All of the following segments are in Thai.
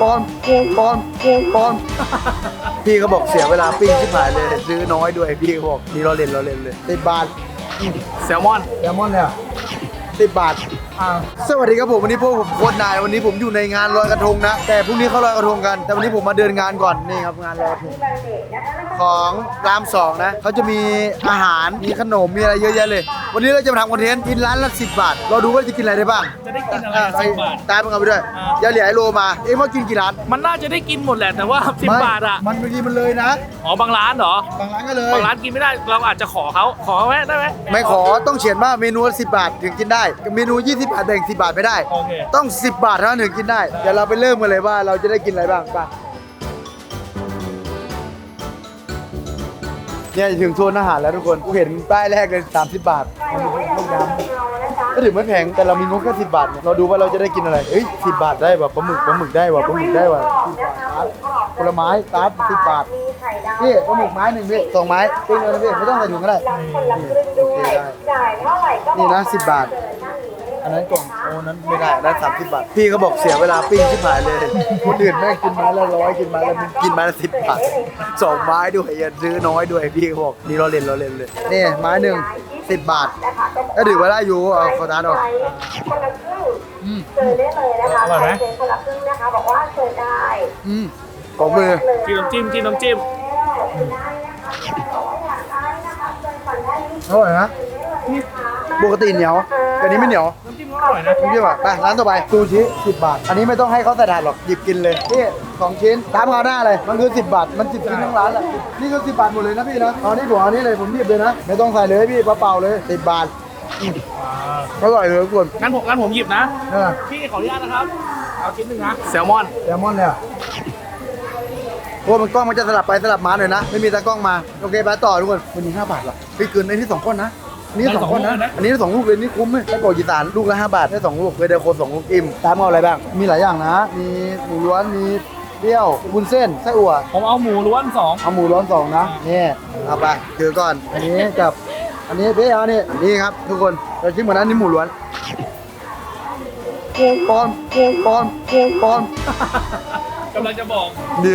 ปอนปอนปอนพี่เขาบอกเสียเวลาปิ้งที่ผ่านเลย ซื้อน้อยด้วยพี่เขาบอกนี่เราเล่นเราเล่นเลยสิบบาทแซลมอนแซลมอนเนี่ยสิบบาทอ่า สวัสดีครับผมวันนี้พวกผมโคตรนายวันนี้ผมอยู่ในงานลอยกระทงนะ แต่พรุ่งนี้เขาลอยกระทงกัน แต่วันนี้ผมมาเดินงานก่อนนี่ครับงานลอยกระทงของรามสองนะเขาจะมีอาหารมีขนมมีอะไรเยอะแยะเลย วันนี้เราจะมาทำคอนเทนต์กินร้านละสิบบาทเราดูว่าจะกินอะไรได้บ้างจะได้กินอะไรอะสิบบาท ตามมันเอาไปด้วยอ่าอย่าเหลือไอ้โลมาเอ็งว่ากินกี่ร้านมันน่าจะได้กินหมดแหละแต่ว่าสิบไม่บาทอะมันบางทีมันเลยนะอ๋อบางร้านเหรอบางร้านก็เลย บางร้านกินไม่ได้เราอาจจะขอเขาขอเขาไหมได้ไหมไม่ขอต้องเขียนว่าเมนูละ10บาทถึงกินได้ เมนู 20บาทแบ่ง 10 บาทไม่ได้ โอเค ต้อง 10 บาทเท่านั้นถึงกินได้ เดี๋ยวเราไปเริ่มกันเลยว่าเราจะได้กินอะไรบ้างไป่ะเนี่ยถึงโซนอาหารแล้วทุกคนกูเห็นป้ายแรกเลย30 บาทมันมีพวกยำก็ถือไม่แพงแต่เรามีงบแค่10บาทเนี่ยเราดูว่าเราจะได้กินอะไรเฮ้ย10บาทได้ว่ะปลาหมึกปลาหมึกได้ว่ะปลาหมึกได้ว่ะ10บาทครับผลไม้ตาร์ท10บาทพี่ปลาหมึกไม้หนึ่งพี่สองไม้ปิ้งเลยนะพี่ไม่ต้องใส่ถุงก็ได้นี่โอเคได้จ่ายเท่าไหร่ก็นี่นะ10บาท อันนั้นกล่องโอ้นั้นไม่ได้อันนั้นสามสิบบาท พี่เขาบอกเสียเวลาปิ้งที่ผ่านเลย คนอื่นแม่งกินไม้ละร้อยกินไม้ละมึงกินไม้ละสิบบาทสองไม้ด้วยอย่าซื้อน้อยด้วยพี่เขาบอกนี่เราเล่นเราเล่นเลยนี่ไม้หนึ่งสิบบาทก็ถือว่าได้อยู่เอาขอทานออกคนละครึ่งเชิญได้เลยนะคะอร่อยไหมเป็นคนละครึ่งนะคะบอกว่าเชิญได้อืมของมือจิ้มน้ำจิ้มจิ้มน้ำจิ้มได้นะคะบอกว่าอยากได้นะคะเชิญก่อนได้นี่อร่อยนะปกติเหนียวแต่นี้ไม่เหนียวน้ำจิ้มก็ อร่อยนะนี่ดีกว่าไปร้านต่อไปซูชิ10 บาท อันนี้ไม่ต้องให้เขาใส่ถาดหรอกหยิบกินเลยนี่สองชิ้นตามเขาหน้าเลยมันคือ 10 บาท มัน 10 ชิ้นทั้งร้านแหละนี่คือ10 บาทหมดเลยนะพี่นะเอานี่ผมเอานี่เลยผมหยิบเลยนะ ไม่ต้องใส่เลยพี่เปล่าๆเลย10บาทอืมอร่อยเลยทุกคนงั้นผมงั้นผมหยิบนะเออพี่ขออนุญาตนะครับเอาชิ้นหนึ่งนะแซลมอนแซลมอนเนี่ยโอ้มันกล้องมันจะสลับไปสลับมาหน่อยนะ ไม่มีตากล้องมา โอเคไปต่อทุกคนวันนี้5บาทเหรอพี่เกินในที่สองคนนะอั นนี่สองคนนะ อันนี้สองลูกเลยนี่คุ้มเลยไส้กรอกอีสานลูกละ5บาทได้สองลูกเลยเดยวโคนสองลูกอิ่มตามเอาอะไรบ้าง มีหลายอย่างนะ มีหมูล้วน มีเปรี้ยววุ้นเส้น ไส้อั่ว ผมเอาหมูล้วนสองเอาหมูร้อนสองนะ นี่เอาไปถือก่อน อันนี้กับ อันนี้พี่เอานี่นี่ครับ ทุกคน เราชิมเหมือนนั้นนี่หมูล้วนปอนปอนปอนกำลังจะบอก ดี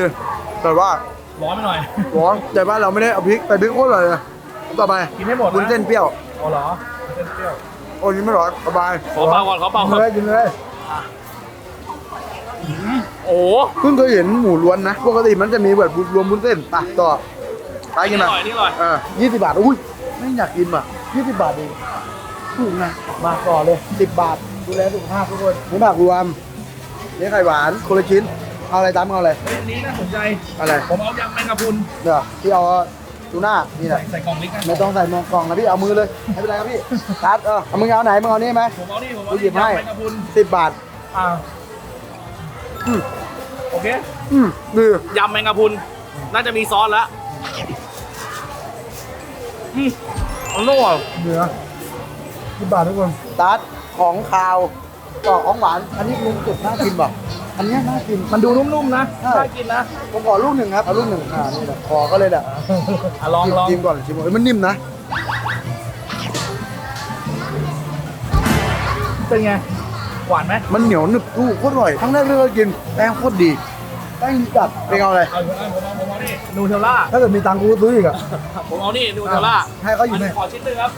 แต่ว่าร้อนไปหน่อยร้อนแต่บ้านเราไม่ได้เอาพริกแต่พริกโคตรอร่อยเลยต่อไปกินให้หมดนะวุ้นเส้นเปรี้ยว อ๋อเหรอเส้นเปรี้ยวโอ้ยนี่ไม่ร้อนสบายขอเปล่าก่อนขอเปล่ากินก่อนเลยกินเลยโอ้เพิ่งเคยเห็นหมูล้วนนะปกติมันจะมีแบบรวมวุ้นเส้นไปต่อไปกินนี่มาอร่อยนี่อร่อย เออยี่สิบบาทอุ้ยไม่อยากกินว่ะยี่สิบบาทเองถูกนะมาต่อเลยสิบบาทดูแลสุขภาพทุกคนนี่ผักรวมนี่ไข่หวานคนละชิ้นเอาอะไรตามเอาอะไรเฮ้ยอันนี้น่าสนใจ อะไรผมเอายำแมงกะพรุนเดี๋ยวพี่เอา ทูน่านี่แหใส่ละใส่กล่องเล็กนะไม่ต้องใส่หมวกกล่องนะพี่เอามือเลยไม่เป็นไรครับพี่ตัดเออเอามึงเอาไหนมึงเอานี่ไหมผมเอานี่ผมเอากูหยินี่บให้ยำแมงกะพรุนสิบบาทอ่าอืมโอเคอืมดียำแมงกะพรุนน่าจะมีซอสแล้วอืมอร่อยเนื้อสิบบาททุกคนตัดของคาวต่อของหวานอันนี้ลุงจุดน่ากินป่ะ อันเนี้ยน่ากิน มันดูนุ่มๆนะใช่ น่ากินนะผมขอลูกหนึ่งครับเอาลูกหนึ่งอ่านี่แหละขอก็เลยแหละอะลองชิมลองชิมก่อนชิมก่อนเอ้ยมันนิ่มนะเป็นไง หวานไหมมันเหนียวหนึบตู้โคตรอร่อยครั้งแรกที่เรากินแป้งโคตรดีแป้งดีจัดเป็นเอาอะไรเอาผมเอาผมเอาผมเอานี่นูเทลล่าถ้าเกิดมีตังค์กูก็ซื้ออีกอะผมเอานี่นูเทลล่าให้เขาอยู่ไหนนนี้ขอชิ้นหนึงครับ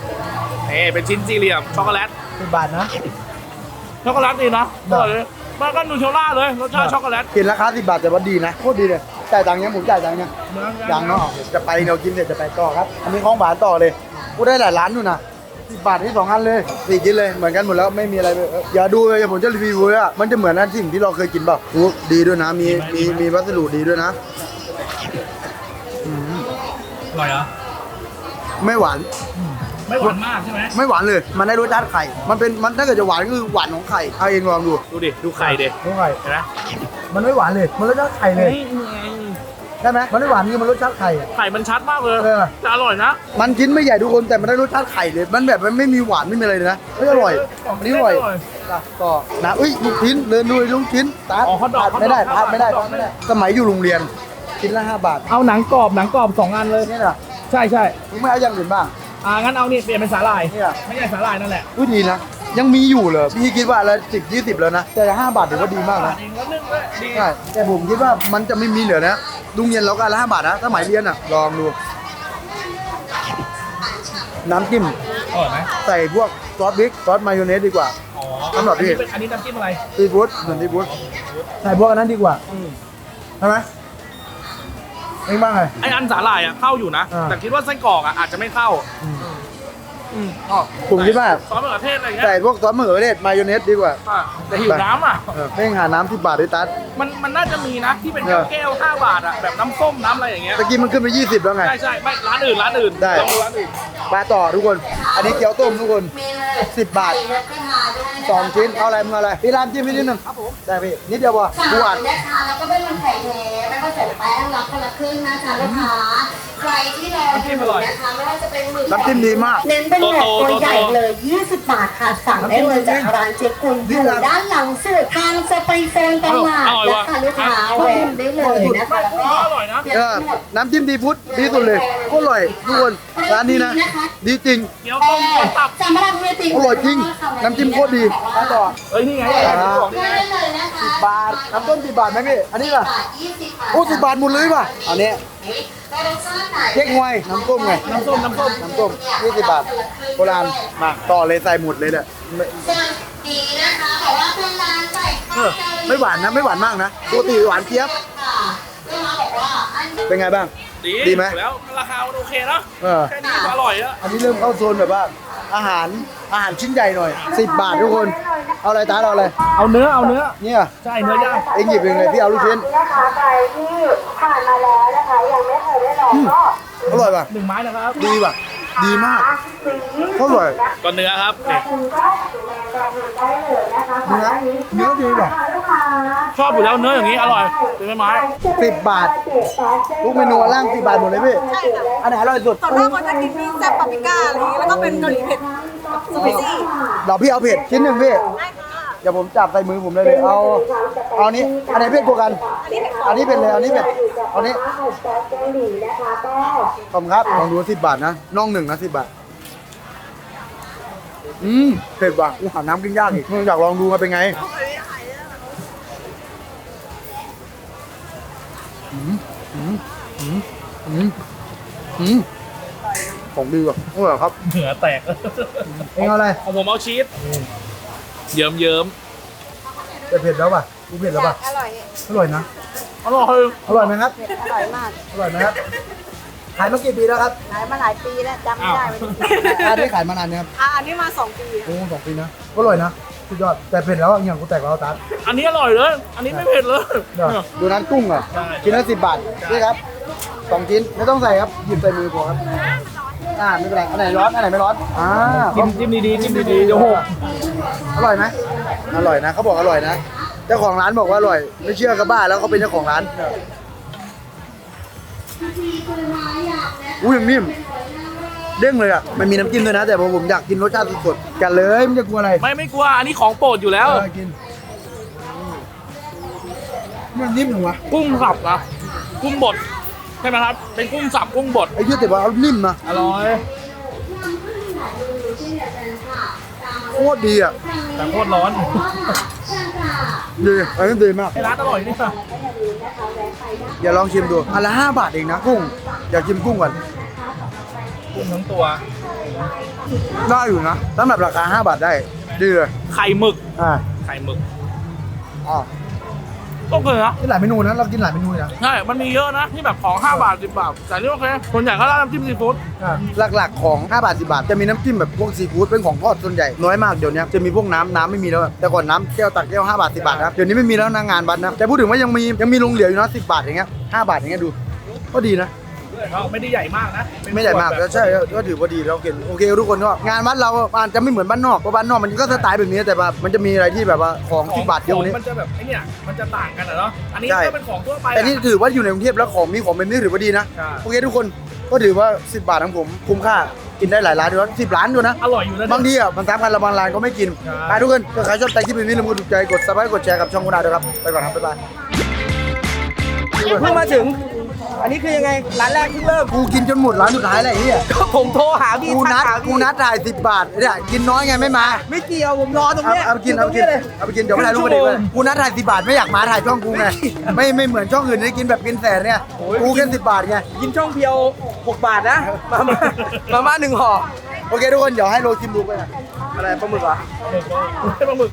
นี่เป็นชิ้นสี่เหลี่ยมช็อกโกแลตสิบบาทนะ ช็อกโกแลตดีนะอร่อยเลย มันก็นูเทลล่าเลยรสชาติช็อกโกแลตกินราคาสิบบาทแต่ว่าดีนะโคตรดีเลยจ่ายตังค์ยังผมจ่ายตังค์ยังยังเนาะจะไปเรากินเสร็จจะไปต่อครับอันนี้ของหวานต่อเลยกูได้หลายร้านอยู่นะสิบบาทที่สองอันเลยสี่ชิ้นเลยเหมือนกันหมดแล้วไม่มีอะไรเลยเอ้ยอย่าดูเลยอย่าผมจะรีวิวเลยอะมันจะเหมือนนั่นสิ่งที่เราเคยกินเปล่าอู้ดีด้วยนะมีมีมีวัสดุดีด้วยนะอืมอร่อยเหรอไม่หวาน ไม่หวานมากใช่ไหมไม่หวานเลย มันได้รสชาติไข่ มันเป็น มันถ้าเกิดจะหวานก็คือหวานของไข่ เอาเองลองดู ดูดิ ดูไข่ดิของไข่เห็นไหมมันไม่หวานเลย มันรสชาติไข่เลยใช่ไหมมันไม่หวานนี่มันรสชาติไข่อะไข่มันชัดมากเลยเออแต่อร่อยนะ มันชิ้นไม่ใหญ่ทุกคนแต่มันได้รสชาติไข่เลย มันแบบมันไม่มีหวานไม่มีอะไรเลยนะเฮ้ยอร่อยอันนี้อร่อยก็นะอุ้ยลูกชิ้นเดินดูลูกชิ้นตัดอ๋อ hot dog ตัดไม่ได้ hot dog ตัดไม่ได้ hot dog ตัดไม่ได้สมัยอยู่โรงเรียนชิ้นละห้าบาท เอาหนังกรอบหนังกรอบสองอันเลยนี่แหละใช่ใช่มึงไม่เอาอย่างอื่นบ้าง อ่างั้นเอานี่เปลี่ยนเป็นสาหร่ายเนี่ย ไม่ใช่สาหร่ายนั่นแหละอุ้ยดีนะยังมีอยู่เหรอพี่คิดว่าละสิบยี่สิบแล้วนะแต่ห้าบาทถือว่าดีมากนะ เองแล้วนึ่งด้วยดีใช่แต่ผมคิดว่ามันจะไม่มีเหลือนะลุงเย็นเราก็อันละห้าบาทนะสมัยเรียนอะ ลองดู น้ำจิ้มอร่อยไหมใส่พวกซอสพริกซอสมายองเนสดีกว่า อ๋อสำหรับพี่อันนี้เป็นอันนี้น้ำจิ้มอะไรซีฟู้ดเหมือนซีฟู้ดใส่พวกอันนั้นดีกว่าใช่ไหม เองบ้างไง ไออันสาหร่ายอะเข้าอยู่นะ อ่า แต่คิดว่าไส้กรอกอะอาจจะไม่เข้าอืมอ๋อผมคิดว่า ซอสมะเขือเทศอะไรเงี้ยใส่พวกซอสมะเขือเทศมายองเนสดีกว่าอะแต่หิวน้ำอะ เออไม่งหาน้ำที่บาทด้วยตัด มันมันน่าจะมีนะที่เป็นเออ แก้วห้าบาทอะแบบน้ำส้มน้ำอะไรอย่างเงี้ยตะกี้มันขึ้นไป 20 แล้วไง ใช่ใช่ไม่ร้านอื่นร้านอื่นได้ ลองดูร้านอื่นไปต่อทุกคน อันนี้เกี๊ยวต้มทุกคน 10 บาท สองชิ้นเอาอะไรมึงเอาอะไรพี่รามจิ้มให้นิดนึงครับผมได้พี่นิดเดียวพอสั่งกูอัดนะคะแล้วก็เป็นมันไข่แท้ไม่ผสมแป้งรับคนละครึ่งนะจ๊ะลูกค้าใครที่รออยู่นะคะไม่ว่าจะเป็นหมึกน้ำจิ้มดีมาก เน้นเป็นแบบตัวใหญ่เลย 20 บาทค่ะสั่งได้เลยจากร้านเจ๊กุลอยู่ด้านหลังสุดทางจะไปโซนตลาดนะคะลูกค้าแหวกได้เลยนะคะแล้วก็อร่อยนะเออน้ำจิ้มดีพุทธดีสุดเลยโคตรอร่อยทุกคน ร้านนี้นะ ดีจริงเกี๊ยวต้มต้มตับสำหรับเวทีอร่อยจริง น้ำจิ้มโคตรดีไปต่อเอ้ยนี่ไงอ่าบอกนี่ไงได้เลยนะคะบาทน้ำต้มสิบบาทไหมพี่ อันนี้ล่ะบาท20บาทโอ้สิบบาทหมดเลยป่ะอันนี้ได้รสชาติไหนเค้กฮวย น้ำต้มไง น้ำส้มน้ำส้มน้ำต้ม20บาท โบราณ มาต่อเลยใส่หมดเลยเนี่ยไม่ส่วนดีนะคะบอกว่าเป็นร้านใส่เออไม่หวานนะ ไม่หวานมากนะปกติหวานเจี๊ยบ ค่ะลูกค้าบอกว่าอันนี้เป็นไงบ้าง ดีดีไหม แล้วราคามันโอเคเนอะเออ แค่นี้ก็อร่อยแล้วอันนี้เริ่มเข้าโซนแบบว่า อาหารอาหารชิ้นใหญ่หน่อย 10 บาททุกคน เอาอะไรตาเอาอะไร เอาเนื้อเอาเนื้อเนี่ย ใช่เนื้อย่างเอ็งหยิบเองเลยพี่เอาลูกชิ้น นะคะใครที่ผ่านมาแล้วนะคะยังไม่เคยได้ลองก็ อร่อยป่ะ หนึ่งไม้นะครับ ดีป่ะ ดีมากสีอร่อยก็เนื้อครับแต่นี่คุณก็ดูแลแบรนด์ได้เลยนะคะขอด้านนี้เนื้อดีป่ะลูกค้าชอบอยู่แล้วเนื้ออย่างนี้อร่อยเป็นไม้ไม้สิบบาททุกเมนูล่างสิบบาทหมดเลยพี่อันไหนอร่อยสุดส่วนมากเขาจะกินมีแซ่บปาปริก้าอะไรอย่างเงี้ยแล้วก็เป็นเกาหลีเผ็ดสไปซี่เราพี่เอาเผ็ดชิ้นหนึ่งพี่ได้ค่ะ เดี๋ยวผมจับใส่มือผมเลยเลยเอาเอานี้อันไหนเผ็ดกว่ากัน อันนี้เผ็ดเลยอันนี้เผ็ดเอานี้อาหารจากเกาหลีนะคะก็ขอบคุณครับลองดูสิบบาทนะน่องหนึ่งนะสิบบาทอืมเผ็ดว่ะกูหาน้ำกินยากอีกมึงอยากลองดูมาเป็นไงอืมอืมอืมอืมอืมของดีว่ะอร่อยครับเหนือแตกเองเอาอะไรของผมเอาชีส เยิ้มเยิ้มจะเผ็ดแล้วป่ะกูเผ็ดแล้วป่ะ อร่อย อร่อยนะๆอร่อยอร่อยไหมครับอร่อยมาก อร่อยไหมครับ ขายมากี่ปีแล้วครับ ขายมาหลายปีแล้วจำไม่อ้าวได้ไม่รู้อันนี้ขายมานานเนี่ยครับอะอันนี้มาสองปีโอ้สองปีนะ อร่อยนะสุดยอด แต่เผ็ดแล้วอย่างกูแตกแล้วตัดอันนี้อร่อยเลย อันนี้ไม่เผ็ดเลยเดี๋ยวดูนั้นกุ้งอะใช่ชิ้นละสิบบาทนี่ครับสองชิ้นไม่ต้องใส่ครับ หยิบใส่มือพอครับ อ่าไม่เป็นไร อันไหนร้อน อันไหนไม่ร้อน อ่า จิ้มจิ้มดีๆจิ้มดีๆเดี๋ยวหก อร่อยไหมอร่อยนะเขาบอกอร่อยนะเจ้าของร้านบอกว่าอร่อย ไม่เชื่อก็บ้าแล้วเขาเป็นเจ้าของร้านอุ้ยยังนิ่มเด้งเลยอะมันมีน้ำจิ้มด้วยนะ แต่ผมอยากกินรสชาติสดๆกันเลยไม่จะกลัวอะไรไม่ไม่กลัวอันนี้ของโปรดอยู่แล้ว เออกินมันนิ่มเหรอวะกุ้งสับนะกุ้งบดใช่ไหมครับ เป็นกุ้งสับกุ้งบดไอ้เหี้ยแต่ว่าเอานิ่มนะอร่อย คตรดีอะแต่โคตรร้อนดีอันนี้ดีมากไอ้ร้านอร่อยนี่ค่ะอย่าลองชิมดูอันละห้าบาทเองนะกุ้งอยากชิมกุ้งก่อนกุ้งทั้งตัว ได้อยู่นะสำหรับราคาห้าบาทได้ดีเลยไข่หมึกอ่าไข่หมึกอ๋อ โอเคนะกินหลายเมนูนะเรากินหลายเมนูเลยนะใช่ มันมีเยอะนะที่แบบของ 5 บาท 10 บาท แต่นี่โอเคส่วนใหญ่ก็ร้านน้ำจิ้มซีฟู้ดอ่าหลักๆของ 5 บาท 10 บาท จะมีน้ำจิ้มแบบพวกซีฟู้ดเป็นของทอดส่วนใหญ่น้อยมากเดี๋ยวนี้จะมีพวกน้ำน้ำไม่มีแล้วอะแต่ก่อนน้ำแก้วตักแก้ว 5 บาท 10 บาทนะเดี๋ยวนี้ไม่มีแล้วนะงานบัตรนะแต่พูดถึงว่ายังมียังมีลงเหลืออยู่นะ10 บาทอย่างเงี้ย5บาทอย่างเงี้ยดู ก็ดีนะ เขาไม่ได้ใหญ่มากนะเป็นไม่ใหญ่มากขวดแล้วใช่ก็ก็ถือว่าดีเราเห็นโอเค ทุกคนก็งานวัดเราอาจจะไม่เหมือนบ้านนอกเพราะบ้านนอกมันก็สไตล์แบบนี้แต่แบบมันจะมีอะไรที่แบบว่าของที่บาทเยอะกว่านี้มันจะแบบไอ้เนี่ยมันจะต่างกันอะเนาะอันนี้ใช่ก็เป็นของทั่วไปอะแต่นี่ถือว่าอยู่ในกรุงเทพแล้วของมีของแบบนี้ถือว่าดีนะใช่โอเคทุกคนก็ถือว่า 10 บาทของผมคุ้มค่ากินได้หลายร้านด้วยสิบร้านด้วยนะ อร่อยอยู่นะบางทีอะมันซ้ำกันและบางร้านก็ไม่กินใช่ไปทุกคนถ้าใครชอบใจคลิปนี้อย่าลืมกดถูกใจกดซับสไครต์กดแชร์กับช่องคุณอาด้วยครับ ไปก่อนครับบ๊ายบายเพิ่งมาถึง อันนี้คือยังไงร้านแรกเพิ่งเริ่มกูกินจนหมดร้านสุดท้ายเลยไอ้เหี้ยก็ผมโทรหาพี่กูนัดทัหากูพี่นัดถ่ายสิบบาทเนี่ยกินน้อยไงไม่มาไม่เกี่ยวผมรอตรงเอาเนี้ยเอาไปกินเอาไปกินเลย เอาไปกินเดี๋ยวไปถ่ายรูปกันดีกว่ากูนัดถ่ายสิบบาทไม่อยากมาถ่ายช่องกูไงไม่ไม่เหมือนช่องอื่นที่กินแบบกินแสนเนี่ยกูแค่สิบบาทไง กินช่องเพียว 6 บาทนะ มามามาม่าหนึ่งห่อโอเคทุกคนเดี๋ยวให้โรชิมดูไปนะอะไรปลาหมึกเหรอให้ปลาหมึก